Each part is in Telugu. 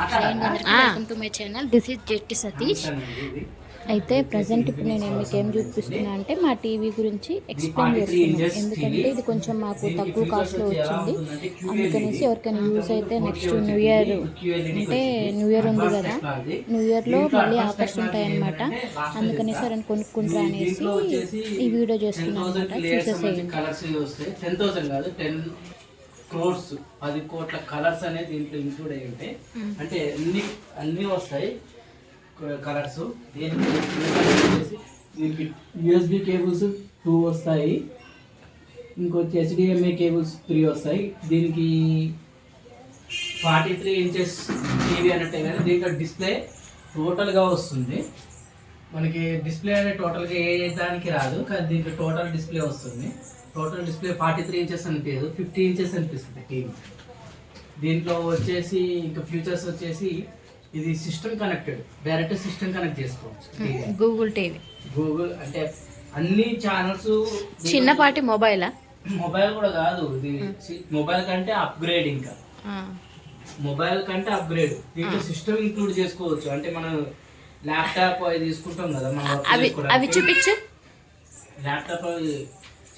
Welcome to my channel this is Jetti Satish అయితే ప్రజెంట్ ఇప్పుడు నేను మీకు ఏం చూపిస్తున్నా అంటే మా టీవీ గురించి ఎక్స్ప్లెయిన్ చేస్తున్నాను ఎందుకంటే ఇది కొంచెం మాకు తక్కువ కాస్ట్లో వచ్చింది అందుకనేసి ఎవరికైనా యూజ్ అయితే నెక్స్ట్ న్యూ ఇయర్ అంటే న్యూ ఇయర్ ఉంది కదా న్యూ ఇయర్లో మళ్ళీ ఆఫర్స్ ఉంటాయన్నమాట అందుకనేసి ఎవరైనా కొనుక్కుంటారా అనేసి ఈ వీడియో చేస్తున్నాను అనమాట చూసేసేయండి క్రోర్స్ పది కోట్ల కలర్స్ అనేది దీంట్లో ఇంక్లూడ్ అయి ఉంటాయి అంటే అన్ని అన్ని వస్తాయి కలర్స్. దీనికి యూఎస్బి కేబుల్స్ టూ వస్తాయి. ఇంకొచ్చి హెచ్డిఎంఐ కేబుల్స్ త్రీ వస్తాయి. దీనికి ఫార్టీ త్రీ ఇంచెస్ టీవీ అన్నట్టే కానీ దీంట్లో డిస్ప్లే టోటల్గా వస్తుంది. మనకి డిస్ప్లే అనేది టోటల్గా ఏ దానికి రాదు కానీ దీంట్లో టోటల్ డిస్ప్లే వస్తుంది. Total display forty three inches అనిపించదు ఫిఫ్టీ ఇంచెస్ అనిపిస్తుంది టీవీ దీంట్లో వచ్చేసి ఇంకా ఫ్యూచర్స్ వచ్చేసి ఇది system connected direct system connect చేసుకోవచ్చు. గూగుల్ టీవీ గూగుల్ అంటే అన్ని ఛానల్స్ చిన్నపాటి మొబైలా మొబైల్ కూడా కాదు ఇది మొబైల్ కంటే అప్గ్రేడ్ ఇంకా. మొబైల్ కంటే అప్గ్రేడ్ దీంట్లో సిస్టమ్ ఇంక్లూడ్ చేసుకోవచ్చు. అంటే మనం ల్యాప్టాప్ అవి తీసుకుంటాం కదా మనం అవి చూపించు. ల్యాప్టాప్ అవి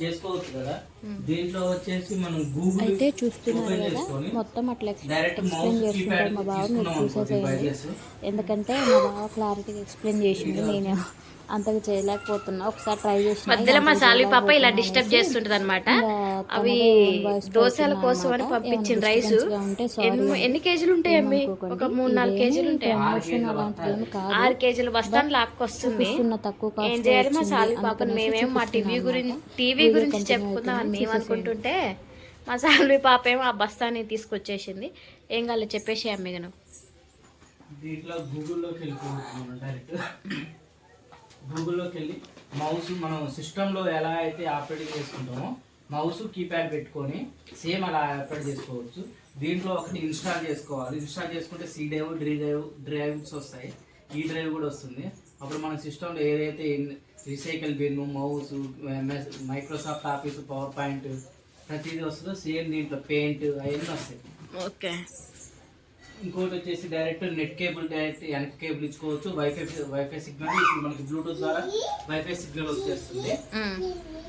చేసుకోవచ్చు కదా? దీంట్లో వచ్చేసి మనం గూగుల్ అయితే చూస్తున్నారు ఓపెన్ కదా మొత్తం అట్లా డైరెక్ట్ ఎక్స్ప్లెయిన్ చేస్తుంటారు మా బావ మీరు చూసేసేయండి ఎందుకంటే మా బావ క్లారిటీగా ఎక్స్ప్లెయిన్ చేసింది నేను అంతగా చేయలేకపోతున్నా. ఒకసారి ట్రై చేసిన మధ్యలో మా సాలి పాప ఇలా డిస్టర్బ్ చేస్తుంటది అనమాట అవి దోశల కోసం అని పంపించిన రైస్. ఎన్ని ఎన్ని కేజీలు ఉంటాయి అమ్మి? ఒక మూడు నాలుగు కేజీలు ఉంటాయి? ఆరు కేజీలు బస్తాను లాక్కొస్తుంది. చూస్తున్న తక్కువ ఏం చేయాలి మా సాలి పాపని మేమేం మా టీవీ గురించి టీవీ గురించి చెప్పుకుందాం మేము అనుకుంటుంటే మా సాలి పాప ఏమో ఆ బస్తాని తీసుకొచ్చేసింది. ఏం కాలేదు చెప్పేసి అమ్మి దీంట్లో గూగుల్లోకి వెళ్ళిపోవచ్చు డైరెక్ట్. గూగుల్లోకి వెళ్ళి మౌస్ మనం సిస్టంలో ఎలా అయితే ఆపరేట్ చేసుకుంటామో మౌస్ కీప్యాడ్ పెట్టుకొని సేమ్ అలా ఆపరేట్ చేసుకోవచ్చు. దీంట్లో ఒకటి ఇన్స్టాల్ చేసుకోవాలి. ఇన్స్టాల్ చేసుకుంటే C drive D drive drives వస్తాయి. ఈ డ్రైవ్ కూడా వస్తుంది. అప్పుడు మన సిస్టంలో ఏదైతే recycle bin mouse Microsoft Office PowerPoint ప్రతిదీ వస్తుందో సేమ్ దీంట్లో పెయింట్ అవన్నీ వస్తాయి. ఓకే. ఇంకోటి వచ్చేసి డైరెక్ట్ నెట్ కేబుల్ డైరెక్ట్ వెనక కేబుల్ ఇచ్చుకోవచ్చు. వైఫై వైఫై సిగ్నల్ ఇప్పుడు మనకి బ్లూటూత్ ద్వారా వైఫై సిగ్నల్ వచ్చేస్తుంది.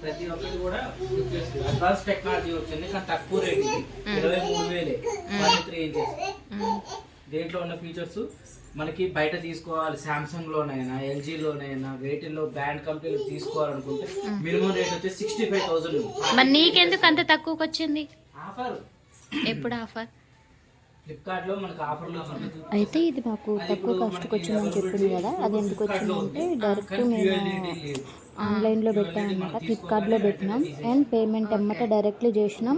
ప్రతి ఒక్కటి కూడా వచ్చేస్తుంది. అడ్వాన్స్ టెక్నాలజీ వచ్చింది కానీ తక్కువ రేట్ ఇరవై మూడు వేలే. Three inches. దేంట్లో ఉన్న ఫీచర్స్ మనకి బయట తీసుకోవాలి. సామ్సంగ్ లోనైనా ఎల్జీ లోనైనా వేటిల్లో బ్రాండ్ కంపెనీలు తీసుకోవాలనుకుంటే మినిమం రేట్ వచ్చేసి సిక్స్టీ ఫైవ్ థౌసండ్ మరి నీకెందుకు అంత తక్కువకి వచ్చింది ఆఫర్ ఎప్పుడు ఆఫర్ ఫ్లిప్కార్ట్లో మనకి ఆఫర్లు అయితే ఇది మాకు తక్కువ కాస్ట్కి వచ్చిందని చెప్పింది కదా. అది ఎందుకు వచ్చిందంటే డైరెక్ట్ మేము ఆన్లైన్లో పెట్టామన్నమాట ఫ్లిప్కార్ట్లో పెట్టినాం. అండ్ పేమెంట్ ఎమ్మట డైరెక్ట్లీ చేసినాం.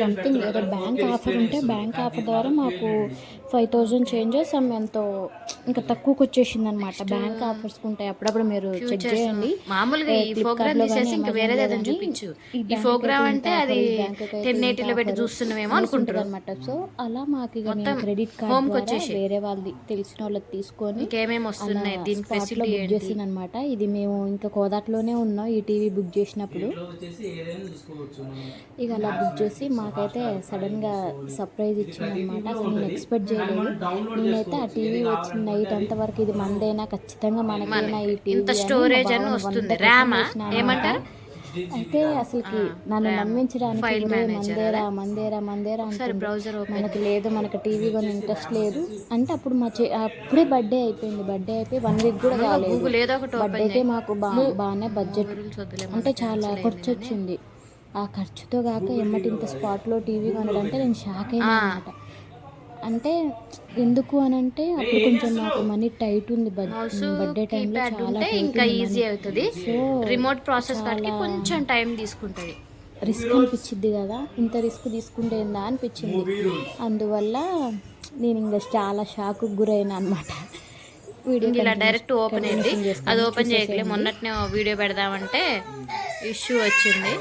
సంథింగ్ ఏదో బ్యాంక్ ఆఫర్ ఉంటే బ్యాంక్ ఆఫర్ ద్వారా మాకు ఫైవ్ థౌజండ్ చేంజెస్ సమ్ ఎంతో ఇంకా తక్కువకి వచ్చేసింది అనమాట బ్యాంక్ ఆఫర్స్ ఉంటాయి. అప్పుడప్పుడు మీరు చెక్ చేయండి. మామూలుగా ఈ ప్రోగ్రామ్ తీసేసి ఇంకా వేరేది ఏదైనా చూపించు. ఈ ప్రోగ్రామ్ అంటే అది టెన్ ఎయిటీలో పెట్టి చూస్తున్నామేమో అనుకుంటారు అనమాట సో అలా మాకు ఇక క్రెడిట్ కార్డ్ ద్వారా వేరే వాళ్ళది తెలిసిన వాళ్ళకి తీసుకొని ఇంకేమేమి వస్తున్నాయి? దీని స్పాట్లో ఫెసిలిటీ చేసింది అనమాట ఇది మేము ఇంకా కోదాట్లోనే ఉన్నాం ఈ టీవీ బుక్ చేసినప్పుడు. ఇంట్లో వచ్చేసి ఏదైనా చూసుకోవచ్చు మనం. ఇక అలా బుక్ చేసి మాకైతే సడన్గా సర్ప్రైజ్ ఇచ్చింది అనమాట అసలు నేను ఎక్స్పెక్ట్ చేయలేదు. నేనైతే ఆ టీవీ వచ్చిన నైట్ అంత వరకు ఇది మందేనా? ఖచ్చితంగా మనకేనా ఈ టీవీ ఇంత స్టోరేజ్ అని వస్తుంది. ర్యామా? ఏమంటారు? అయితే అసలుకి నన్ను నమ్మించడానికి మందేరా మందేరా మందేరా మనకి లేదు మనకి టీవీ కొని ఇంట్రెస్ట్ లేదు. అంటే అప్పుడు మా చే అప్పుడే బర్త్డే అయిపోయింది. బర్త్డే అయిపోయి వన్ వీక్ కూడా కాలేదు. గూగుల్ ఏదో ఒకటి బర్త్డేకే మాకు బా బాగానే బడ్జెట్ అంటే చాలా ఖర్చు వచ్చింది. ఆ ఖర్చుతో కాక ఎమ్మటి ఇంత స్పాట్లో టీవీ కొనడంటే నేను షాక్ అయినా అనమాట అంటే ఎందుకు అని అంటే అప్పుడు కొంచెం నాకు మనీ టైట్ ఉంది బర్త్డే టైంలో ప్యాడ్ చాలా ఉంటే ఇంకా ఈజీ అవుతుంది. సో రిమోట్ ప్రాసెస్ కాడికి కొంచెం టైం తీసుకుంటుంది. రిస్క్ అనిపించింది కదా ఇంత రిస్క్ తీసుకుంటే ఏందా అనిపించింది అందువల్ల నేను ఇంకా చాలా షాక్ గురైన అనమాట వీడియో ఇలా డైరెక్ట్ ఓపెన్ అయింది. అది ఓపెన్ చేయకలే మొన్నట్నే వీడియో పెడదామంటే ఇష్యూ వచ్చింది.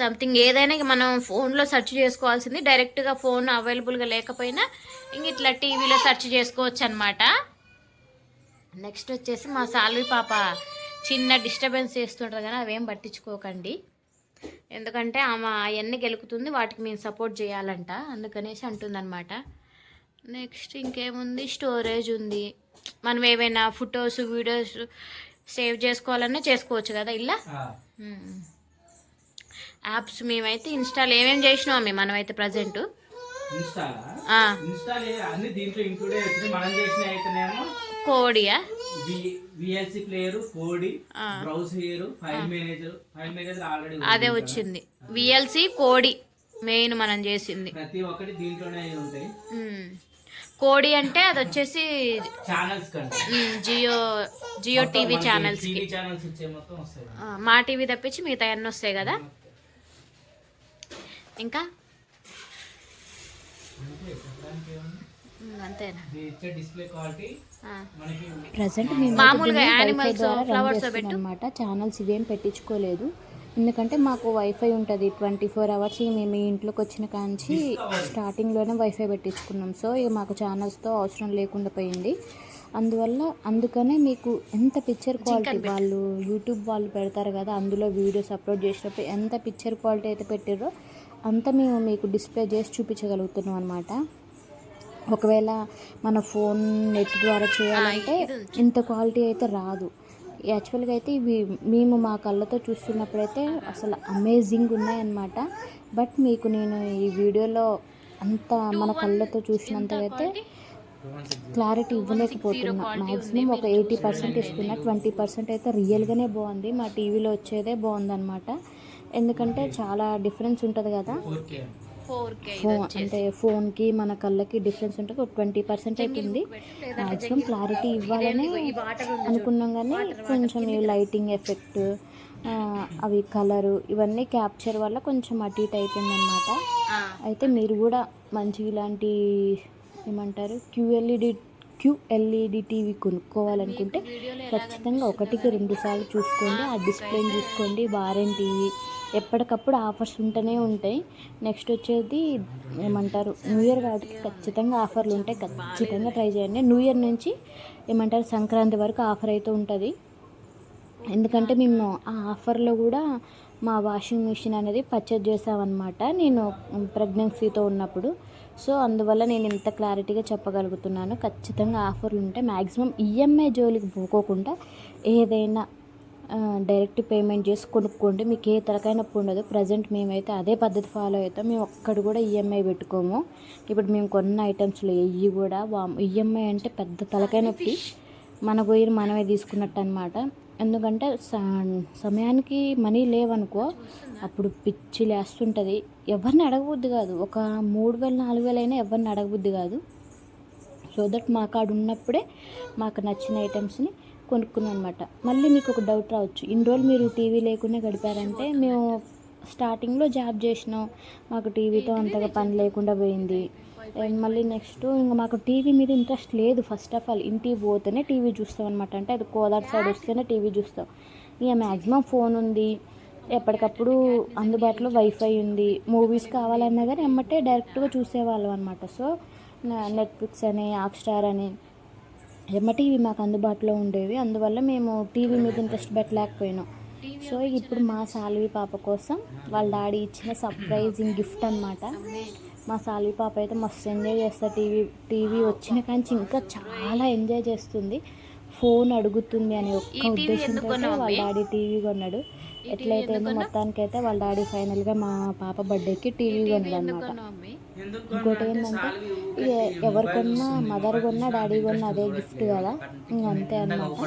సంథింగ్ ఏదైనా మనం ఫోన్లో సెర్చ్ చేసుకోవాల్సింది. డైరెక్ట్గా ఫోన్ అవైలబుల్గా లేకపోయినా ఇంక ఇట్లా టీవీలో సెర్చ్ చేసుకోవచ్చు అనమాట నెక్స్ట్ వచ్చేసి మా సాల్వి పాప చిన్న డిస్టర్బెన్స్ చేస్తుంటారు కానీ అవేం పట్టించుకోకండి. ఎందుకంటే ఆమె అవన్నీ గెలుకుతుంది వాటికి మేము సపోర్ట్ చేయాలంట. అందుకనేసి అంటుందన్నమాట. నెక్స్ట్ ఇంకేముంది? స్టోరేజ్ ఉంది. మనం ఏమైనా ఫొటోస్ వీడియోస్ సేవ్ చేసుకోవాలన్నా చేసుకోవచ్చు కదా ఇలా యాప్స్ మేమైతే ఇన్స్టాల్ ఏమేమి చేసినాం మేము మనమైతే ప్రజెంట్ కోడియా? విఎల్సి ప్లేయర్ కోడి ఆ. Browse here file manager file manager already అదే వచ్చింది. విఎల్సి కోడి మెయిన్ మనం చేసింది. ప్రతి ఒక్కటి దీంట్లోనే ఉంటాయి. కోడి అంటే అది వచ్చేసి channels Jio Jio TV channels Maa TV తప్పించి మిగతా అన్నీ వస్తాయి కదా ఇంకా అంతే, చెప్పడానికి ఏముంది? మ్మ్, అంతేనా ఇది ఇచ్చే డిస్ప్లే క్వాలిటీ ఆ. మనకి ప్రజెంట్ మామూలుగా. అనమాట ఛానల్స్ ఇవేం పెట్టించుకోలేదు. ఎందుకంటే మాకు వైఫై ఉంటుంది. ట్వంటీ ఫోర్ అవర్స్ మేము ఈ ఇంట్లోకి వచ్చిన కాంచి స్టార్టింగ్లోనే వైఫై పెట్టించుకున్నాం. సో ఇక మాకు ఛానల్స్తో అవసరం లేకుండా పోయింది. అందువల్ల అందుకనే మీకు ఎంత పిక్చర్ క్వాలిటీ వాళ్ళు యూట్యూబ్ వాళ్ళు పెడతారు కదా అందులో వీడియోస్ అప్లోడ్ చేసినప్పుడు ఎంత పిక్చర్ క్వాలిటీ అయితే పెట్టారో అంత మేము మీకు డిస్ప్లే చేసి చూపించగలుగుతున్నాం అనమాట ఒకవేళ మన ఫోన్ నెట్ ద్వారా చేయాలంటే ఇంత క్వాలిటీ అయితే రాదు. యాక్చువల్గా అయితే ఇవి మేము మా కళ్ళతో చూస్తున్నప్పుడైతే అసలు అమేజింగ్ ఉన్నాయన్నమాట. బట్ మీకు నేను ఈ వీడియోలో అంత మన కళ్ళతో చూసినంత అయితే క్లారిటీ ఇవ్వలేకపోతున్నా. మ్యాక్సిమం ఒక ఎయిటీ పర్సెంట్ ఇస్తున్నా ట్వంటీ పర్సెంట్ అయితే రియల్గానే బాగుంది. మా టీవీలో వచ్చేదే బాగుందన్నమాట. ఎందుకంటే చాలా డిఫరెన్స్ ఉంటుంది కదా. ఫోన్ అంటే ఫోన్కి మన కళ్ళకి డిఫరెన్స్ ఉంటుంది. ఒక ట్వంటీ పర్సెంట్ అవుతుంది మ్యాక్సిమం క్లారిటీ ఇవ్వాలని అనుకున్నాం కానీ కొంచెం ఈ లైటింగ్ ఎఫెక్ట్ అవి కలరు ఇవన్నీ క్యాప్చర్ వల్ల కొంచెం అటు ఇటు అయిపోయింది అనమాట అయితే మీరు కూడా మంచి ఇలాంటి ఏమంటారు క్యూఎల్ఈడి క్యూఎల్ఈడి టీవీ కొనుక్కోవాలనుకుంటే ఖచ్చితంగా ఒకటికి రెండు సార్లు చూసుకోండి. ఆ డిస్ప్లేని చూసుకోండి. వారంటీ ఎప్పటికప్పుడు ఆఫర్స్ ఉంటూనే ఉంటాయి. నెక్స్ట్ వచ్చేది ఏమంటారు? న్యూ ఇయర్ కాబట్టి ఖచ్చితంగా ఆఫర్లు ఉంటాయి ఖచ్చితంగా ట్రై చేయండి. న్యూ ఇయర్ నుంచి ఏమంటారు? సంక్రాంతి వరకు ఆఫర్ అయితే ఉంటుంది. ఎందుకంటే మేము ఆ ఆఫర్లో కూడా మా వాషింగ్ మిషన్ అనేది పర్చేజ్ చేసామన్నమాట నేను ప్రెగ్నెన్సీతో ఉన్నప్పుడు. సో అందువల్ల నేను ఇంత క్లారిటీగా చెప్పగలుగుతున్నాను. ఖచ్చితంగా ఆఫర్లు ఉంటే మ్యాక్సిమం ఈఎంఐ జోలికి పోకోకుండా ఏదైనా డైరెక్ట్ పేమెంట్ చేసి కొనుక్కోండి. మీకు ఏ నొప్పి ఉండదు. ప్రజెంట్ మేమైతే అదే పద్ధతి ఫాలో అవుతాం. మేము ఒక్కడు కూడా ఈఎంఐ పెట్టుకోము. ఇప్పుడు మేము కొన్న ఐటమ్స్లో ఎయ్యి కూడా ఈఎంఐ అంటే పెద్ద తలకాయ నొప్పి. మన పోయి మనమే తీసుకున్నట్టు అనమాట ఎందుకంటే సమయానికి మనీ లేవనుకో అప్పుడు పిచ్చి లేస్తుంటుంది. ఎవరిని అడగబుద్ది కాదు. ఒక మూడు వేలు నాలుగు వేలు అయినా ఎవరిని అడగబుద్ది కాదు. సో దట్ మా కాడ ఉన్నప్పుడే మాకు నచ్చిన ఐటమ్స్ని కొనుక్కున్నాం అనమాట మళ్ళీ మీకు ఒక డౌట్ రావచ్చు. ఇన్ని రోజులు మీరు టీవీ లేకుండా గడిపారంటే మేము స్టార్టింగ్లో జాబ్ చేసినాం. మాకు టీవీతో అంతగా పని లేకుండా పోయింది. మళ్ళీ నెక్స్ట్ ఇంకా మాకు టీవీ మీద ఇంట్రెస్ట్ లేదు ఫస్ట్ ఆఫ్ ఆల్ ఇంటికి పోతేనే టీవీ చూస్తాం అనమాట అంటే అది కోదార్ సైడ్ వస్తేనే టీవీ చూస్తాం. ఇక మ్యాక్సిమం ఫోన్ ఉంది. ఎప్పటికప్పుడు అందుబాటులో వైఫై ఉంది. మూవీస్ కావాలన్నా కానీ ఎమ్మటే డైరెక్ట్గా చూసేవాళ్ళం అనమాట సో నెట్ఫ్లిక్స్ అని హాట్స్టార్ అని. ఎమ్మటి ఇవి మాకు అందుబాటులో ఉండేవి. అందువల్ల మేము టీవీ మీద ఇంట్రెస్ట్ పెట్టలేకపోయినాం. సో ఇప్పుడు మా సాల్వి పాప కోసం వాళ్ళ డాడీ ఇచ్చిన సర్ప్రైజింగ్ గిఫ్ట్ అన్నమాట. మా సాల్వి పాప అయితే మస్తు ఎంజాయ్ చేస్తారు టీవీ టీవీ వచ్చిన కాంచి ఇంకా చాలా ఎంజాయ్ చేస్తుంది. ఫోన్ అడుగుతుంది అనే ఒక్క ఉద్దేశంతో వాళ్ళ డాడీ టీవీ కొన్నాడు. ఎట్లయితే మొత్తానికైతే వాళ్ళ డాడీ ఫైనల్గా మా పాప బర్త్డేకి టీవీ కొన్నాడు అనమాట ఎందుకు ఇంకోటి ఏంటంటే ఎవరు కొన్నా మదర్ కొన్నా డాడీ కొన్నా అదే గిఫ్ట్ కదా. ఇంక అంతే అన్నమాట.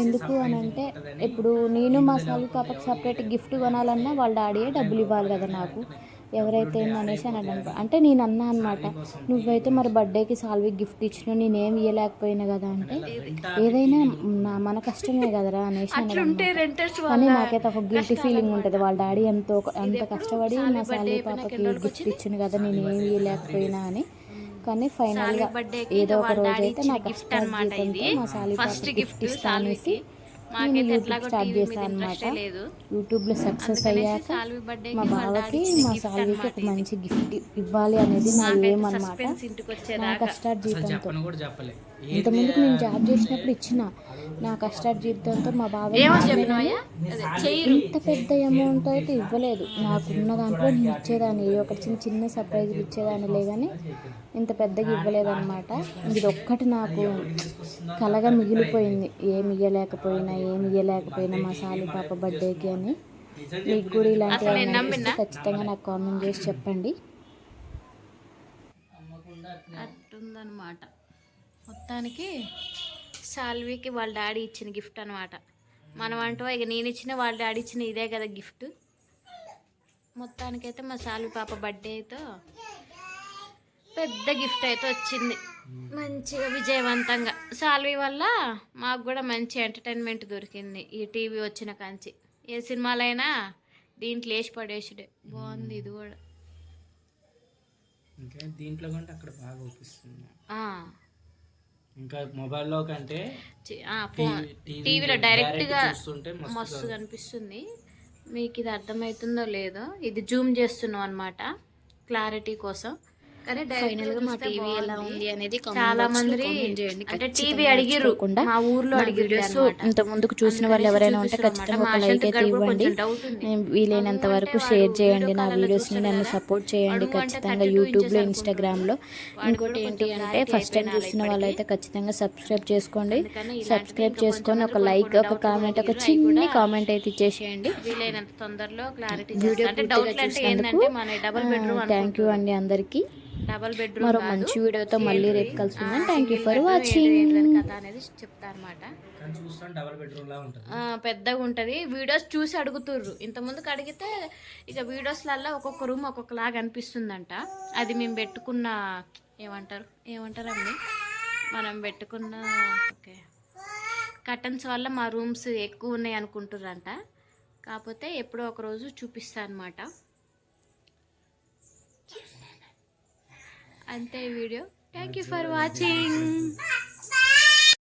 ఎందుకు అని అంటే ఇప్పుడు నేను మా సాల్వి పాపకి సపరేట్ గిఫ్ట్ కొనాలన్నా వాళ్ళ డాడీయే డబ్బులు ఇవ్వాలి కదా నాకు. ఎవరైతే అనేసి అని అన్నాను అంటే నేను అన్నా అనమాట నువ్వైతే మరి బర్త్డేకి సాల్వి గిఫ్ట్ ఇచ్చినావు నేనేం ఇవ్వలేకపోయినా కదా అంటే ఏదైనా నా మన కష్టమే కదరా అనేసి కానీ నాకైతే ఒక గిల్టీ ఫీలింగ్ ఉంటుంది. వాళ్ళ డాడీ ఎంతో ఎంత కష్టపడి నా సాలి పాపకి గిఫ్ట్ ఇచ్చింది కదా నేను ఏమి లేకపోయినా అని. కానీ ఫైనల్గా బర్త్డేకి ఏదో ఒక రోజు డాడీ అయితే ఇచ్చిన నాకు గిఫ్ట్ అన్నమాట ఇది. మా సాలి ఫస్ట్ పాపకి గిఫ్ట్ ఇస్తానేసి సాల్వికి నేను యూట్యూబ్ స్టార్ట్ చేశాను అనమాట లేదు. యూట్యూబ్లో సక్సెస్ అయ్యాక మా బావకి మా సాల్వికి ఒక మంచి గిఫ్ట్ ఇవ్వాలి అనేది నా ఏం అనమాట నా వచ్చేదాకా. కష్టార్ట్ అసలు జీతంతో చెప్పను కూడా చెప్పలే. ఇంతకుముందుకు నేను జాబ్ చేసినప్పుడు ఇచ్చిన నా కష్టార్జితంతో మా బాబాయ్ ఇంత పెద్ద అమౌంట్ అయితే ఇవ్వలేదు. నాకున్న దాంట్లో నేను ఇచ్చేదాన్ని ఒక చిన్న చిన్న సర్ప్రైజ్లు ఇచ్చేదానిలే కానీ ఇంత పెద్దగా ఇవ్వలేదు అనమాట ఇది ఒక్కటి నాకు కలగా మిగిలిపోయింది. ఏమి ఇవ్వలేకపోయినా ఏమి ఇవ్వలేకపోయినా మా సాలి పాప బర్త్డేకి అని. మీకు కూడా ఇలాంటి అసలు నేను నమ్మినా? ఖచ్చితంగా నాకు కామెంట్ చేసి చెప్పండి. అట్టుందనమాట మొత్తానికి సాల్వీకి వాళ్ళ డాడీ ఇచ్చిన గిఫ్ట్ అనమాట మనం అంటూ ఇక నేను ఇచ్చిన వాళ్ళ డాడీ ఇచ్చిన ఇదే కదా గిఫ్ట్. మొత్తానికైతే మా సాల్వి పాప బర్త్డేతో పెద్ద గిఫ్ట్ అయితే వచ్చింది. మంచిగా విజయవంతంగా. సాల్వి వల్ల మాకు కూడా మంచి ఎంటర్టైన్మెంట్ దొరికింది ఈ టీవీ వచ్చిన కాంచి. ఏ సినిమాలైనా దీంట్లో వేసి పడేసుడే. బాగుంది ఇది కూడా. దీంట్లో కంటే అక్కడ బాగా ఇంకా మొబైల్లో కంటే టీవీలో డైరెక్ట్గా మస్తు కనిపిస్తుంది. మీకు ఇది అర్థమవుతుందో లేదో ఇది జూమ్ చేస్తున్నాం అనమాట క్లారిటీ కోసం. కానీ ఫైనల్గా మా టీవీ ఎలా ఉంది అనేది చాలా మంది అంటే టీవీ మా ఊర్లో ఇంత ముందుకు చూసిన వాళ్ళు ఎవరైనా ఉంటే ఖచ్చితంగా ఒక లైక్ అయితే ఇవ్వండి. వీలైనంత వరకు షేర్ చేయండి నా వీడియోస్ని నన్ను సపోర్ట్ చేయండి ఖచ్చితంగా యూట్యూబ్లో ఇన్స్టాగ్రామ్లో. ఇంకోటి ఏంటి అంటే ఫస్ట్ టైం చూస్తున్న వాళ్ళైతే ఖచ్చితంగా సబ్స్క్రైబ్ చేసుకోండి. సబ్స్క్రైబ్ చేసుకొని ఒక లైక్ ఒక కామెంట్ ఒక చిన్ని కామెంట్ అయితే ఇచ్చేసేయండి. వీలైనంత తొందరలో క్లారిటీ వీడియో థ్యాంక్ యూ అండి అందరికీ. డబుల్ బెడ్రూమ్ మరో మంచి వీడియోతో మళ్ళీ రేపు కలుసుకుందాం. థ్యాంక్ యూ ఫర్ వాచింగ్ కథ అనేది చెప్తా అనమాట కానీ చూస్తాను డబల్ బెడ్రూమ్ లా ఉంటుంది. పెద్దగా ఉంటుంది. వీడియోస్ చూసి అడుగుతుర్రు. ఇంత ముందుకు అడిగితే ఇక వీడియోస్లల్లో ఒక్కొక్క రూమ్ ఒక్కొక్కలాగా అనిపిస్తుందంట. అది మేము పెట్టుకున్న ఏమంటారు? ఏమంటారండి? మనం పెట్టుకున్న ఓకే. కర్టన్స్ వల్ల మా రూమ్స్ ఎక్కువ ఉన్నాయి అనుకుంటుర్రంట. కాకపోతే ఎప్పుడో ఒక రోజు చూపిస్తా అనమాట అంతే video. Thank you for watching